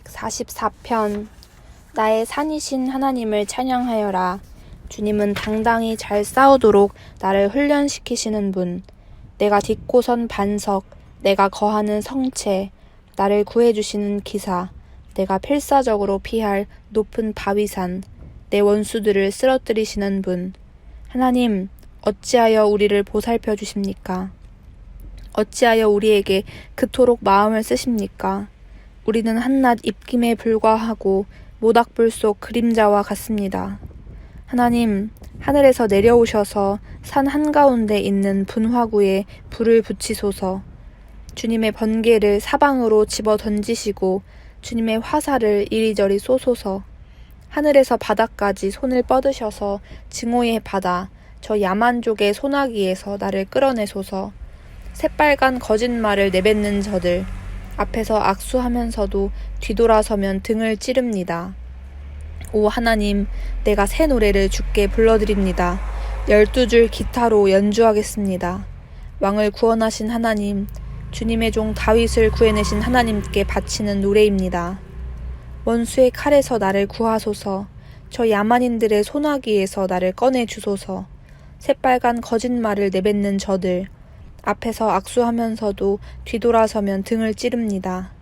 144편 나의 산이신 하나님을 찬양하여라. 주님은 당당히 잘 싸우도록 나를 훈련시키시는 분. 내가 딛고 선 반석, 내가 거하는 성체, 나를 구해주시는 기사, 내가 필사적으로 피할 높은 바위산, 내 원수들을 쓰러뜨리시는 분. 하나님, 어찌하여 우리를 보살펴 주십니까? 어찌하여 우리에게 그토록 마음을 쓰십니까? 우리는 한낱 입김에 불과하고 모닥불 속 그림자와 같습니다. 하나님, 하늘에서 내려오셔서 산 한가운데 있는 분화구에 불을 붙이소서. 주님의 번개를 사방으로 집어 던지시고 주님의 화살을 이리저리 쏘소서. 하늘에서 바다까지 손을 뻗으셔서 증오의 바다, 저 야만족의 소나기에서 나를 끌어내소서. 새빨간 거짓말을 내뱉는 저들, 앞에서 악수하면서도 뒤돌아서면 등을 찌릅니다. 오 하나님, 내가 새 노래를 주께 불러드립니다. 열두 줄 기타로 연주하겠습니다. 왕을 구원하신 하나님, 주님의 종 다윗을 구해내신 하나님께 바치는 노래입니다. 원수의 칼에서 나를 구하소서, 저 야만인들의 소나기에서 나를 꺼내 주소서, 새빨간 거짓말을 내뱉는 저들, 앞에서 악수하면서도 뒤돌아서면 등을 찌릅니다.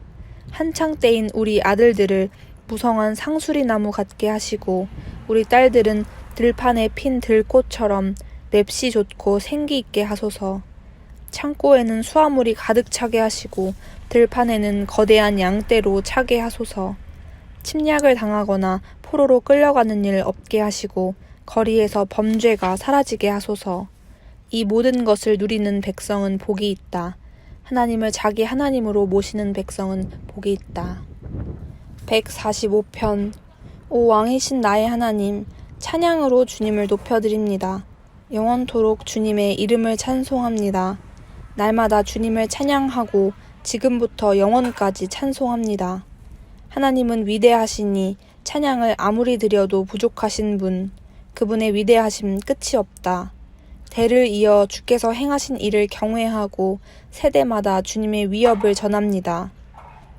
한창 때인 우리 아들들을 무성한 상수리 나무 같게 하시고 우리 딸들은 들판에 핀 들꽃처럼 맵시 좋고 생기 있게 하소서. 창고에는 수화물이 가득 차게 하시고 들판에는 거대한 양떼로 차게 하소서. 침략을 당하거나 포로로 끌려가는 일 없게 하시고 거리에서 범죄가 사라지게 하소서. 이 모든 것을 누리는 백성은 복이 있다. 하나님을 자기 하나님으로 모시는 백성은 복이 있다. 145편 오 왕이신 나의 하나님 찬양으로 주님을 높여드립니다. 영원토록 주님의 이름을 찬송합니다. 날마다 주님을 찬양하고 지금부터 영원까지 찬송합니다. 하나님은 위대하시니 찬양을 아무리 드려도 부족하신 분, 그분의 위대하심 끝이 없다. 대를 이어 주께서 행하신 일을 경외하고 세대마다 주님의 위협을 전합니다.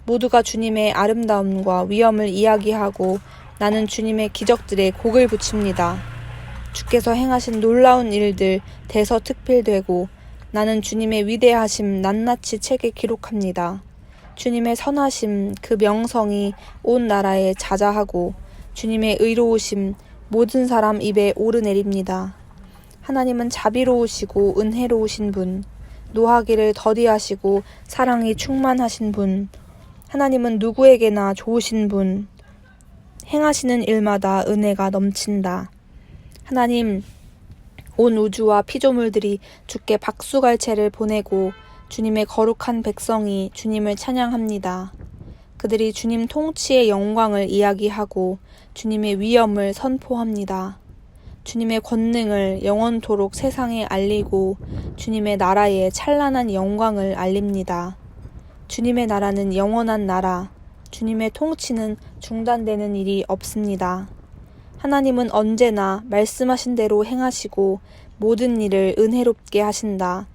모두가 주님의 아름다움과 위엄을 이야기하고 나는 주님의 기적들에 곡을 붙입니다. 주께서 행하신 놀라운 일들 대서특필되고 나는 주님의 위대하심 낱낱이 책에 기록합니다. 주님의 선하심 그 명성이 온 나라에 자자하고 주님의 의로우심 모든 사람 입에 오르내립니다. 하나님은 자비로우시고 은혜로우신 분, 노하기를 더디하시고 사랑이 충만하신 분, 하나님은 누구에게나 좋으신 분, 행하시는 일마다 은혜가 넘친다. 하나님, 온 우주와 피조물들이 주께 박수갈채를 보내고 주님의 거룩한 백성이 주님을 찬양합니다. 그들이 주님 통치의 영광을 이야기하고 주님의 위엄을 선포합니다. 주님의 권능을 영원토록 세상에 알리고 주님의 나라의 찬란한 영광을 알립니다. 주님의 나라는 영원한 나라, 주님의 통치는 중단되는 일이 없습니다. 하나님은 언제나 말씀하신 대로 행하시고 모든 일을 은혜롭게 하신다.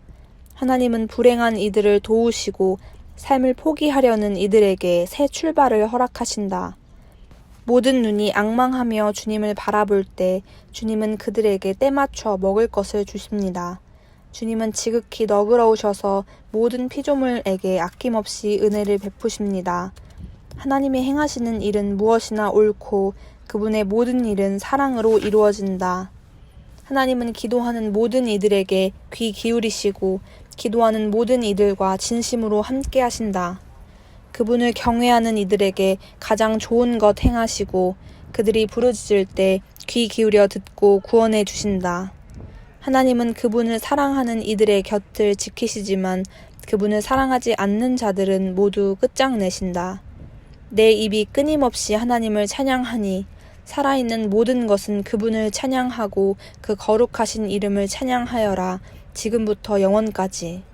하나님은 불행한 이들을 도우시고 삶을 포기하려는 이들에게 새 출발을 허락하신다. 모든 눈이 악망하며 주님을 바라볼 때 주님은 그들에게 때맞춰 먹을 것을 주십니다. 주님은 지극히 너그러우셔서 모든 피조물에게 아낌없이 은혜를 베푸십니다. 하나님의 행하시는 일은 무엇이나 옳고 그분의 모든 일은 사랑으로 이루어진다. 하나님은 기도하는 모든 이들에게 귀 기울이시고 기도하는 모든 이들과 진심으로 함께 하신다. 그분을 경외하는 이들에게 가장 좋은 것 행하시고 그들이 부르짖을 때 귀 기울여 듣고 구원해 주신다. 하나님은 그분을 사랑하는 이들의 곁을 지키시지만 그분을 사랑하지 않는 자들은 모두 끝장내신다. 내 입이 끊임없이 하나님을 찬양하니 살아있는 모든 것은 그분을 찬양하고 그 거룩하신 이름을 찬양하여라 지금부터 영원까지.